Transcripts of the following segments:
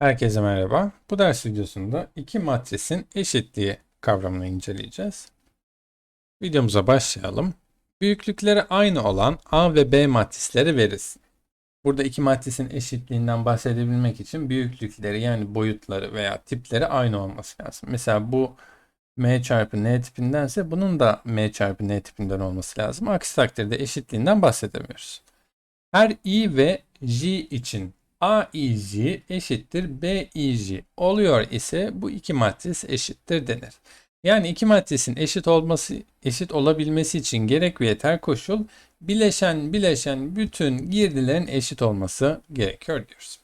Herkese merhaba. Bu ders videosunda iki matrisin eşitliği kavramını inceleyeceğiz. Videomuza başlayalım. Büyüklükleri aynı olan A ve B matrisleri verilsin. Burada iki matrisin eşitliğinden bahsedebilmek için büyüklükleri yani boyutları veya tipleri aynı olması lazım. Mesela bu M çarpı N tipindense bunun da M çarpı N tipinden olması lazım. Aksi takdirde eşitliğinden bahsedemiyoruz. Her i ve j için AIJ eşittir BIJ oluyor ise bu iki matris eşittir denir. Yani iki matrisin eşit olması eşit olabilmesi için gerek ve yeter koşul bileşen bileşen bütün girdilerin eşit olması gerekiyor diyoruz.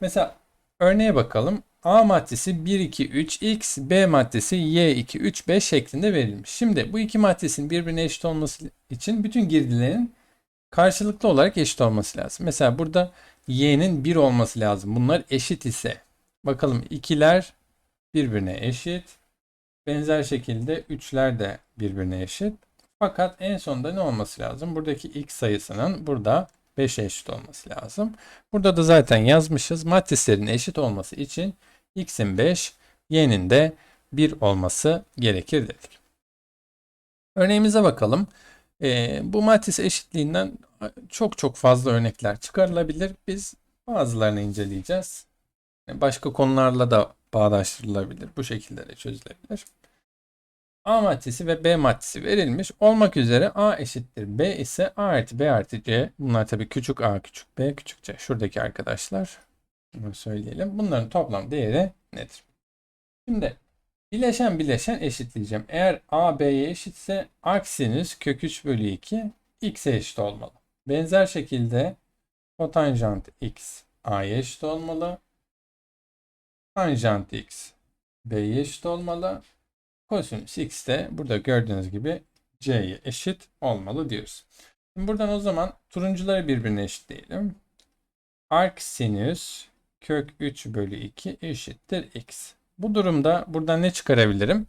Mesela örneğe bakalım. A maddesi 1 2 3 x, B maddesi y 2 3 5 şeklinde verilmiş. Şimdi bu iki matrisin birbirine eşit olması için bütün girdilerin karşılıklı olarak eşit olması lazım. Mesela burada y'nin 1 olması lazım. Bunlar eşit ise. Bakalım ikiler birbirine eşit. Benzer şekilde üçler de birbirine eşit. Fakat en sonunda ne olması lazım? Buradaki x sayısının burada 5'e eşit olması lazım. Burada da zaten yazmışız. Matrislerin eşit olması için x'in 5, y'nin de 1 olması gerekir dedik. Örneğimize bakalım. Ee, bu matris eşitliğinden çok çok fazla örnekler çıkarılabilir. Biz bazılarını inceleyeceğiz. Başka konularla da bağdaştırılabilir. Bu şekilde de çözülebilir. A maddesi ve B maddesi verilmiş. Olmak üzere A eşittir B ise A artı B artı C. Bunlar tabii küçük A küçük B küçük C. Şuradaki arkadaşlar. Bunu söyleyelim. Bunların toplam değeri nedir? Şimdi bileşen bileşen eşitleyeceğim. Eğer A B'ye eşitse aksinüs kök 3 bölü 2 x'e eşit olmalı. Benzer şekilde kotanjant x a'ya eşit olmalı. Tanjant x b'ye eşit olmalı. Kosinüs x de burada gördüğünüz gibi c'ye eşit olmalı diyoruz. Şimdi buradan o zaman turuncuları birbirine eşitleyelim. Arc sinüs kök 3 bölü 2 eşittir x. Bu durumda buradan ne çıkarabilirim?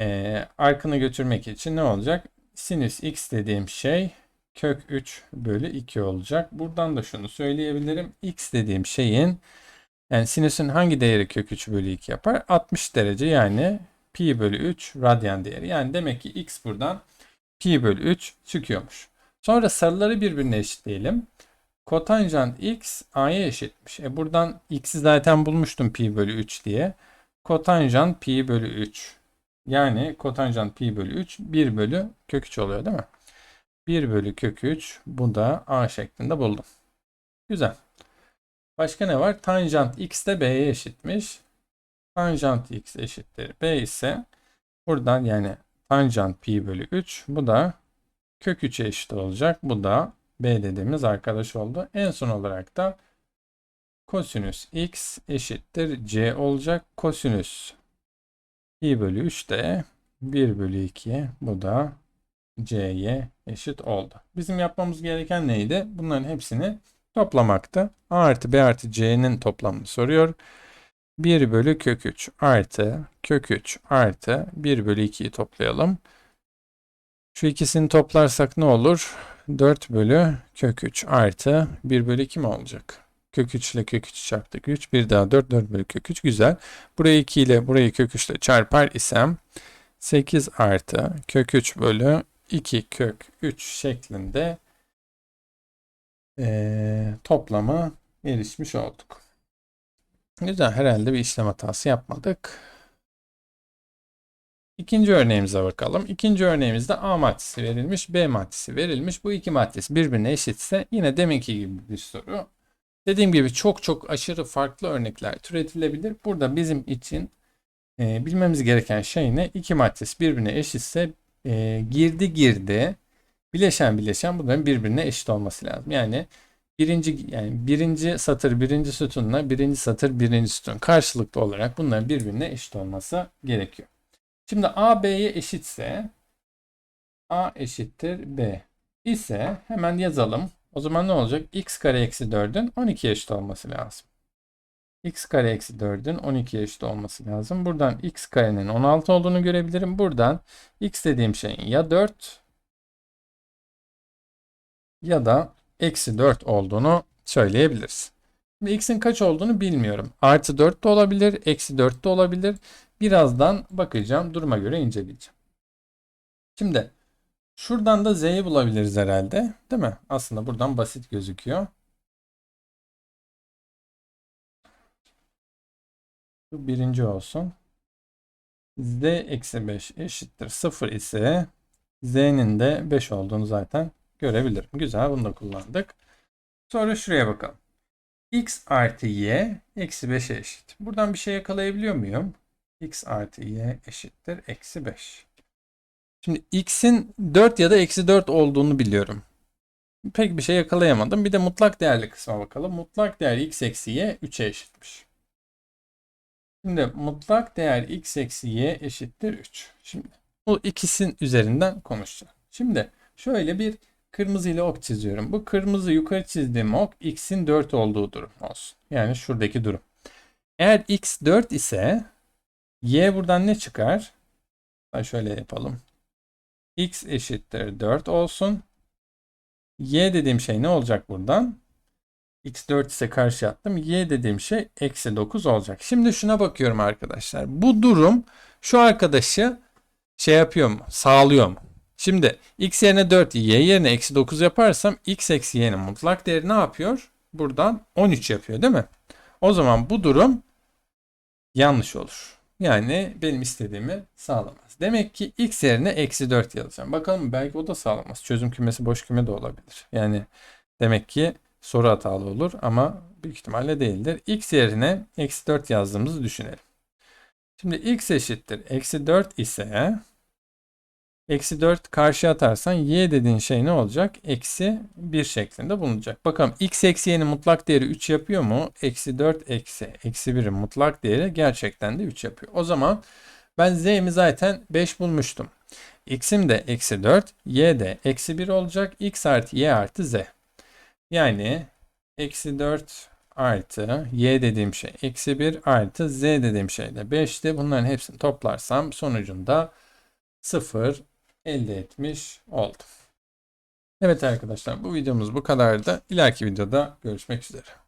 Ee, arkını götürmek için ne olacak? Sinüs x dediğim şey kök 3 bölü 2 olacak. Buradan da şunu söyleyebilirim. X dediğim şeyin yani sinüsün hangi değeri kök 3 bölü 2 yapar? 60 derece yani pi bölü 3 radyan değeri. Yani demek ki x buradan pi bölü 3 çıkıyormuş. Sonra sarıları birbirine eşitleyelim. Kotanjant x a'ya eşitmiş. E buradan x'i zaten bulmuştum pi bölü 3 diye. Kotanjant pi bölü 3. Yani kotanjant pi bölü 3 1 bölü kök 3 oluyor değil mi? 1 bölü kök 3. Bu da a şeklinde buldum. Güzel. Başka ne var? Tanjant x de b'ye eşitmiş. Tanjant x eşittir b ise buradan yani tanjant pi bölü 3 bu da kök 3'e eşit olacak. Bu da b dediğimiz arkadaş oldu. En son olarak da kosinüs x eşittir c olacak. Kosinüs pi bölü 3 de 1 bölü 2 bu da c'ye eşit oldu. Bizim yapmamız gereken neydi? Bunların hepsini toplamaktı. A artı B artı C'nin toplamını soruyor. 1 bölü kök 3 artı kök 3 artı 1 bölü 2'yi toplayalım. Şu ikisini toplarsak ne olur? 4 bölü kök 3 artı 1 bölü 2 mi olacak? Kök 3 ile kök 3 çarptık 3. Bir daha 4 4 bölü kök 3 güzel. Burayı 2 ile burayı kök 3 ile çarpar isem 8 artı kök 3 bölü 2 kök 3 şeklinde e, toplama erişmiş olduk. Güzel herhalde bir işlem hatası yapmadık. İkinci örneğimize bakalım. İkinci örneğimizde A maddesi verilmiş, B maddesi verilmiş. Bu iki maddesi birbirine eşitse yine deminki gibi bir soru. Dediğim gibi çok çok aşırı farklı örnekler türetilebilir. Burada bizim için e, bilmemiz gereken şey ne? İki maddesi birbirine eşitse e, girdi girdi bileşen bileşen bunların birbirine eşit olması lazım. Yani birinci yani birinci satır birinci sütunla birinci satır birinci sütun karşılıklı olarak bunların birbirine eşit olması gerekiyor. Şimdi A B'ye eşitse A eşittir B ise hemen yazalım. O zaman ne olacak? x kare eksi 4'ün 12 eşit olması lazım x kare eksi 4'ün 12 eşit olması lazım. Buradan x karenin 16 olduğunu görebilirim. Buradan x dediğim şeyin ya 4 ya da eksi 4 olduğunu söyleyebiliriz. Şimdi x'in kaç olduğunu bilmiyorum. Artı 4 de olabilir, eksi 4 de olabilir. Birazdan bakacağım, duruma göre inceleyeceğim. Şimdi şuradan da z'yi bulabiliriz herhalde. Değil mi? Aslında buradan basit gözüküyor. Bu birinci olsun. z eksi 5 eşittir 0 ise z'nin de 5 olduğunu zaten görebilirim. Güzel bunu da kullandık. Sonra şuraya bakalım. x artı y eksi 5'e eşit. Buradan bir şey yakalayabiliyor muyum? x artı y eşittir eksi 5. Şimdi x'in 4 ya da eksi 4 olduğunu biliyorum. Pek bir şey yakalayamadım. Bir de mutlak değerli kısma bakalım. Mutlak değer x eksi y 3'e eşitmiş. Şimdi mutlak değer x eksi y eşittir 3. Şimdi bu ikisinin üzerinden konuşacağım. Şimdi şöyle bir kırmızı ile ok çiziyorum. Bu kırmızı yukarı çizdiğim ok x'in 4 olduğu durum olsun. Yani şuradaki durum. Eğer x 4 ise y buradan ne çıkar? Ben şöyle yapalım. X eşittir 4 olsun. y dediğim şey ne olacak buradan? x4 ise karşı attım. y dediğim şey eksi 9 olacak. Şimdi şuna bakıyorum arkadaşlar. Bu durum şu arkadaşı şey yapıyor mu? Sağlıyor mu? Şimdi x yerine 4, y yerine eksi 9 yaparsam x eksi y'nin mutlak değeri ne yapıyor? Buradan 13 yapıyor değil mi? O zaman bu durum yanlış olur. Yani benim istediğimi sağlamaz. Demek ki x yerine eksi 4 yazacağım. Bakalım belki o da sağlamaz. Çözüm kümesi boş küme de olabilir. Yani demek ki soru hatalı olur ama büyük ihtimalle değildir. x yerine eksi 4 yazdığımızı düşünelim. Şimdi x eşittir eksi 4 ise eksi 4 karşı atarsan y dediğin şey ne olacak? Eksi 1 şeklinde bulunacak. Bakalım x eksi y'nin mutlak değeri 3 yapıyor mu? Eksi 4 eksi eksi 1'in mutlak değeri gerçekten de 3 yapıyor. O zaman ben z'mi zaten 5 bulmuştum. x'im de eksi 4, y de eksi 1 olacak. x artı y artı z. Yani eksi 4 artı y dediğim şey eksi 1 artı z dediğim şey de 5'ti. Bunların hepsini toplarsam sonucunda 0 elde etmiş oldum. Evet arkadaşlar bu videomuz bu kadardı. İleriki videoda görüşmek üzere.